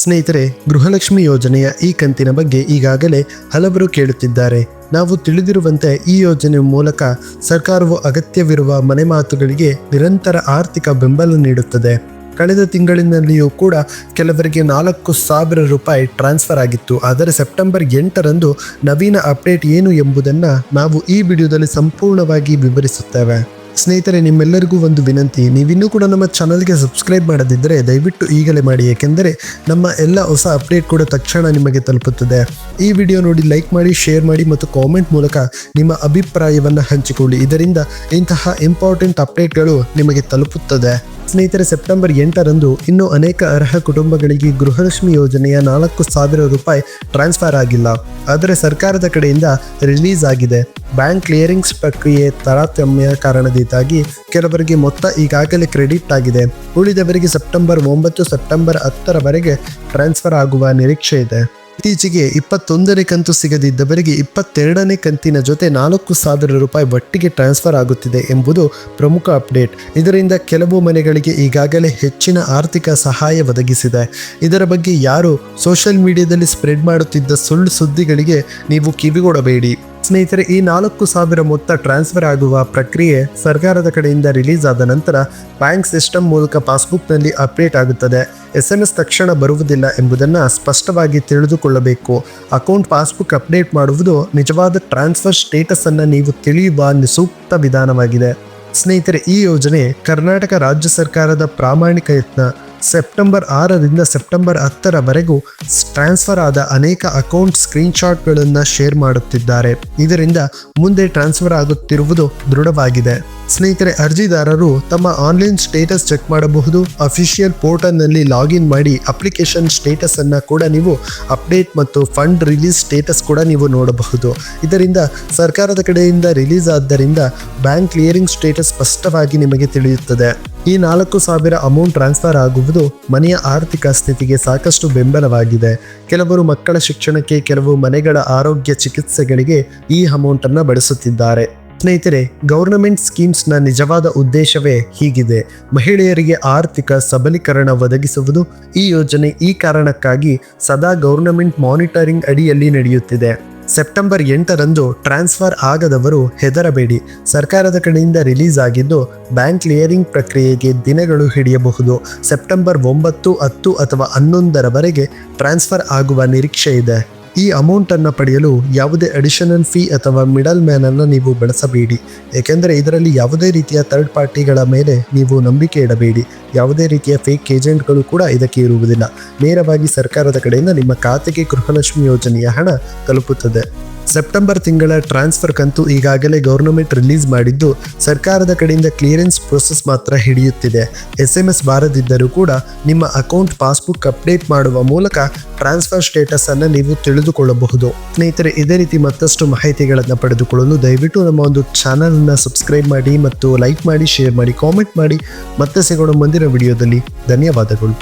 ಸ್ನೇಹಿತರೆ, ಗೃಹಲಕ್ಷ್ಮಿ ಯೋಜನೆಯ ಈ ಕಂತಿನ ಬಗ್ಗೆ ಈಗಾಗಲೇ ಹಲವರು ಕೇಳುತ್ತಿದ್ದಾರೆ. ನಾವು ತಿಳಿದಿರುವಂತೆ ಈ ಯೋಜನೆ ಮೂಲಕ ಸರ್ಕಾರವು ಅಗತ್ಯವಿರುವ ಮನೆ ಮಾತುಗಳಿಗೆ ನಿರಂತರ ಆರ್ಥಿಕ ಬೆಂಬಲ ನೀಡುತ್ತದೆ. ಕಳೆದ ತಿಂಗಳಿನಲ್ಲಿಯೂ ಕೂಡ ಕೆಲವರಿಗೆ ನಾಲ್ಕು ಸಾವಿರ ರೂಪಾಯಿ ಟ್ರಾನ್ಸ್ಫರ್ ಆಗಿತ್ತು. ಆದರೆ ಸೆಪ್ಟೆಂಬರ್ ಎಂಟರಂದು ನವೀನ ಅಪ್ಡೇಟ್ ಏನು ಎಂಬುದನ್ನು ನಾವು ಈ ವಿಡಿಯೋದಲ್ಲಿ ಸಂಪೂರ್ಣವಾಗಿ ವಿವರಿಸುತ್ತೇವೆ. ಸ್ನೇಹಿತರೆ, ನಿಮ್ಮೆಲ್ಲರಿಗೂ ಒಂದು ವಿನಂತಿ. ನೀವಿನ್ನೂ ಕೂಡ ನಮ್ಮ ಚಾನಲ್ಗೆ ಸಬ್ಸ್ಕ್ರೈಬ್ ಮಾಡದಿದ್ದರೆ ದಯವಿಟ್ಟು ಈಗಲೇ ಮಾಡಿ. ಏಕೆಂದರೆ ನಮ್ಮ ಎಲ್ಲ ಹೊಸ ಅಪ್ಡೇಟ್ ಕೂಡ ತಕ್ಷಣ ನಿಮಗೆ ತಲುಪುತ್ತದೆ. ಈ ವಿಡಿಯೋ ನೋಡಿ ಲೈಕ್ ಮಾಡಿ, ಶೇರ್ ಮಾಡಿ ಮತ್ತು ಕಾಮೆಂಟ್ ಮೂಲಕ ನಿಮ್ಮ ಅಭಿಪ್ರಾಯವನ್ನು ಹಂಚಿಕೊಳ್ಳಿ. ಇದರಿಂದ ಇಂತಹ ಇಂಪಾರ್ಟೆಂಟ್ ಅಪ್ಡೇಟ್ಗಳು ನಿಮಗೆ ತಲುಪುತ್ತದೆ. ಸ್ನೇಹಿತರೆ, ಸೆಪ್ಟೆಂಬರ್ ಎಂಟರಂದು ಇನ್ನೂ ಅನೇಕ ಅರ್ಹ ಕುಟುಂಬಗಳಿಗೆ ಗೃಹಲಕ್ಷ್ಮಿ ಯೋಜನೆಯ ನಾಲ್ಕು ಸಾವಿರ ರೂಪಾಯಿ ಟ್ರಾನ್ಸ್ಫರ್ ಆಗಿಲ್ಲ. ಆದರೆ ಸರ್ಕಾರದ ಕಡೆಯಿಂದ ರಿಲೀಸ್ ಆಗಿದೆ. ಬ್ಯಾಂಕ್ ಕ್ಲಿಯರಿಂಗ್ಸ್ ಪ್ರಕ್ರಿಯೆ ತಾರತಮ್ಯ ಕಾರಣದಿಂದಾಗಿ ಕೆಲವರಿಗೆ ಮೊತ್ತ ಈಗಾಗಲೇ ಕ್ರೆಡಿಟ್ ಆಗಿದೆ. ಉಳಿದವರಿಗೆ ಸೆಪ್ಟೆಂಬರ್ ಒಂಬತ್ತು, ಸೆಪ್ಟೆಂಬರ್ ಹತ್ತರವರೆಗೆ ಟ್ರಾನ್ಸ್ಫರ್ ಆಗುವ ನಿರೀಕ್ಷೆ ಇದೆ. ಇತ್ತೀಚೆಗೆ ಇಪ್ಪತ್ತೊಂದನೇ ಕಂತು ಸಿಗದಿದ್ದವರಿಗೆ ಇಪ್ಪತ್ತೆರಡನೇ ಕಂತಿನ ಜೊತೆ ನಾಲ್ಕು ಸಾವಿರ ರೂಪಾಯಿ ಒಟ್ಟಿಗೆ ಟ್ರಾನ್ಸ್ಫರ್ ಆಗುತ್ತಿದೆ ಎಂಬುದು ಪ್ರಮುಖ ಅಪ್ಡೇಟ್. ಇದರಿಂದ ಕೆಲವು ಮನೆಗಳಿಗೆ ಈಗಾಗಲೇ ಹೆಚ್ಚಿನ ಆರ್ಥಿಕ ಸಹಾಯ ಒದಗಿಸಿದೆ. ಇದರ ಬಗ್ಗೆ ಯಾರು ಸೋಷಿಯಲ್ ಮೀಡಿಯಾದಲ್ಲಿ ಸ್ಪ್ರೆಡ್ ಮಾಡುತ್ತಿದ್ದ ಸುಳ್ಳು ಸುದ್ದಿಗಳಿಗೆ ನೀವು ಕಿವಿಗೊಡಬೇಡಿ. ಸ್ನೇಹಿತರೆ, ಈ ನಾಲ್ಕು ಸಾವಿರ ಮೊತ್ತ ಟ್ರಾನ್ಸ್ಫರ್ ಆಗುವ ಪ್ರಕ್ರಿಯೆ ಸರ್ಕಾರದ ಕಡೆಯಿಂದ ರಿಲೀಸ್ ಆದ ನಂತರ ಬ್ಯಾಂಕ್ ಸಿಸ್ಟಮ್ ಮೂಲಕ ಪಾಸ್ಬುಕ್ನಲ್ಲಿ ಅಪ್ಡೇಟ್ ಆಗುತ್ತದೆ. ಎಸ್ ಎಂ ಎಸ್ ತಕ್ಷಣ ಬರುವುದಿಲ್ಲ ಎಂಬುದನ್ನು ಸ್ಪಷ್ಟವಾಗಿ ತಿಳಿದುಕೊಳ್ಳಬೇಕು. ಅಕೌಂಟ್ ಪಾಸ್ಬುಕ್ ಅಪ್ಡೇಟ್ ಮಾಡುವುದು ನಿಜವಾದ ಟ್ರಾನ್ಸ್ಫರ್ ಸ್ಟೇಟಸ್ ಅನ್ನು ನೀವು ತಿಳಿಯುವ ಸೂಕ್ತ ವಿಧಾನವಾಗಿದೆ. ಸ್ನೇಹಿತರೆ, ಈ ಯೋಜನೆ ಕರ್ನಾಟಕ ರಾಜ್ಯ ಸರ್ಕಾರದ ಪ್ರಾಮಾಣಿಕ ಯತ್ನ. ಸೆಪ್ಟೆಂಬರ್ ಆರರಿಂದ ಸೆಪ್ಟೆಂಬರ್ ಹತ್ತರವರೆಗೂ ಟ್ರಾನ್ಸ್ಫರ್ ಆದ ಅನೇಕ ಅಕೌಂಟ್ ಸ್ಕ್ರೀನ್ಶಾಟ್ಗಳನ್ನು ಶೇರ್ ಮಾಡುತ್ತಿದ್ದಾರೆ. ಇದರಿಂದ ಮುಂದೆ ಟ್ರಾನ್ಸ್ಫರ್ ಆಗುತ್ತಿರುವುದು ದೃಢವಾಗಿದೆ. ಸ್ನೇಹಿತರೆ, ಅರ್ಜಿದಾರರು ತಮ್ಮ ಆನ್ಲೈನ್ ಸ್ಟೇಟಸ್ ಚೆಕ್ ಮಾಡಬಹುದು. ಅಫಿಷಿಯಲ್ ಪೋರ್ಟಲ್ನಲ್ಲಿ ಲಾಗಿನ್ ಮಾಡಿ ಅಪ್ಲಿಕೇಶನ್ ಸ್ಟೇಟಸ್ ಅನ್ನು ಕೂಡ ನೀವು ಅಪ್ಡೇಟ್ ಮತ್ತು ಫಂಡ್ ರಿಲೀಸ್ ಸ್ಟೇಟಸ್ ಕೂಡ ನೀವು ನೋಡಬಹುದು. ಇದರಿಂದ ಸರ್ಕಾರದ ಕಡೆಯಿಂದ ರಿಲೀಸ್ ಆದ್ದರಿಂದ ಬ್ಯಾಂಕ್ ಕ್ಲಿಯರಿಂಗ್ ಸ್ಟೇಟಸ್ ಸ್ಪಷ್ಟವಾಗಿ ನಿಮಗೆ ತಿಳಿಯುತ್ತದೆ. ಈ ನಾಲ್ಕು ಸಾವಿರ ಅಮೌಂಟ್ ಟ್ರಾನ್ಸ್ಫರ್ ಆಗುವುದು ಮನೆಯ ಆರ್ಥಿಕ ಸ್ಥಿತಿಗೆ ಸಾಕಷ್ಟು ಬೆಂಬಲವಾಗಿದೆ. ಕೆಲವರು ಮಕ್ಕಳ ಶಿಕ್ಷಣಕ್ಕೆ, ಕೆಲವು ಮನೆಗಳ ಆರೋಗ್ಯ ಚಿಕಿತ್ಸೆಗಳಿಗೆ ಈ ಅಮೌಂಟ್ ಅನ್ನು ಬಳಸುತ್ತಿದ್ದಾರೆ. ಸ್ನೇಹಿತರೆ ಗೌರ್ನಮೆಂಟ್ ಸ್ಕೀಮ್ಸ್ನ ನಿಜವಾದ ಉದ್ದೇಶವೇ ಹೀಗಿದೆ. ಮಹಿಳೆಯರಿಗೆ ಆರ್ಥಿಕ ಸಬಲೀಕರಣ ಒದಗಿಸುವುದು ಈ ಯೋಜನೆ ಈ ಕಾರಣಕ್ಕಾಗಿ ಸದಾ ಗೌರ್ನಮೆಂಟ್ ಮಾನಿಟರಿಂಗ್ ಅಡಿಯಲ್ಲಿ ನಡೆಯುತ್ತಿದೆ. ಸೆಪ್ಟೆಂಬರ್ ಎಂಟರಂದು ಟ್ರಾನ್ಸ್ಫರ್ ಆಗದವರು ಹೆದರಬೇಡಿ. ಸರ್ಕಾರದ ಕಡೆಯಿಂದ ರಿಲೀಸ್ ಆಗಿದ್ದು ಬ್ಯಾಂಕ್ ಕ್ಲಿಯರಿಂಗ್ ಪ್ರಕ್ರಿಯೆಗೆ ದಿನಗಳು ಹಿಡಿಯಬಹುದು. ಸೆಪ್ಟೆಂಬರ್ ಒಂಬತ್ತು, ಹತ್ತು ಅಥವಾ ಹನ್ನೊಂದರವರೆಗೆ ಟ್ರಾನ್ಸ್ಫರ್ ಆಗುವ ನಿರೀಕ್ಷೆ ಇದೆ. ಈ ಅಮೌಂಟನ್ನು ಪಡೆಯಲು ಯಾವುದೇ ಅಡಿಷನಲ್ ಫೀ ಅಥವಾ ಮಿಡಲ್ ಮ್ಯಾನನ್ನು ನೀವು ಬಳಸಬೇಡಿ. ಏಕೆಂದರೆ ಇದರಲ್ಲಿ ಯಾವುದೇ ರೀತಿಯ ಥರ್ಡ್ ಪಾರ್ಟಿಗಳ ಮೇಲೆ ನೀವು ನಂಬಿಕೆ ಇಡಬೇಡಿ. ಯಾವುದೇ ರೀತಿಯ ಫೇಕ್ ಏಜೆಂಟ್ಗಳು ಕೂಡ ಇದಕ್ಕೆ ಇರುವುದಿಲ್ಲ. ನೇರವಾಗಿ ಸರ್ಕಾರದ ಕಡೆಯಿಂದ ನಿಮ್ಮ ಖಾತೆಗೆ ಗೃಹಲಕ್ಷ್ಮಿ ಯೋಜನೆಯ ಹಣ ತಲುಪುತ್ತದೆ. ಸೆಪ್ಟೆಂಬರ್ ತಿಂಗಳ ಟ್ರಾನ್ಸ್ಫರ್ ಕಂತು ಈಗಾಗಲೇ ಗೌರ್ನಮೆಂಟ್ ರಿಲೀಸ್ ಮಾಡಿದ್ದು, ಸರ್ಕಾರದ ಕಡೆಯಿಂದ ಕ್ಲಿಯರೆನ್ಸ್ ಪ್ರೊಸೆಸ್ ಮಾತ್ರ ಹಿಡಿಯುತ್ತಿದೆ. ಎಸ್ ಎಂ ಎಸ್ ಬಾರದಿದ್ದರೂ ಕೂಡ ನಿಮ್ಮ ಅಕೌಂಟ್ ಪಾಸ್ಬುಕ್ ಅಪ್ಡೇಟ್ ಮಾಡುವ ಮೂಲಕ ಟ್ರಾನ್ಸ್ಫರ್ ಸ್ಟೇಟಸ್ ಅನ್ನು ನೀವು ತಿಳಿದುಕೊಳ್ಳಬಹುದು. ಸ್ನೇಹಿತರೆ, ಇದೇ ರೀತಿ ಮತ್ತಷ್ಟು ಮಾಹಿತಿಗಳನ್ನು ಪಡೆದುಕೊಳ್ಳಲು ದಯವಿಟ್ಟು ನಮ್ಮ ಒಂದು ಚಾನಲನ್ನು ಸಬ್ಸ್ಕ್ರೈಬ್ ಮಾಡಿ ಮತ್ತು ಲೈಕ್ ಮಾಡಿ, ಶೇರ್ ಮಾಡಿ, ಕಾಮೆಂಟ್ ಮಾಡಿ. ಮತ್ತೆ ಸಿಗೋಣ ಮುಂದಿನ ವಿಡಿಯೋದಲ್ಲಿ. ಧನ್ಯವಾದಗಳು.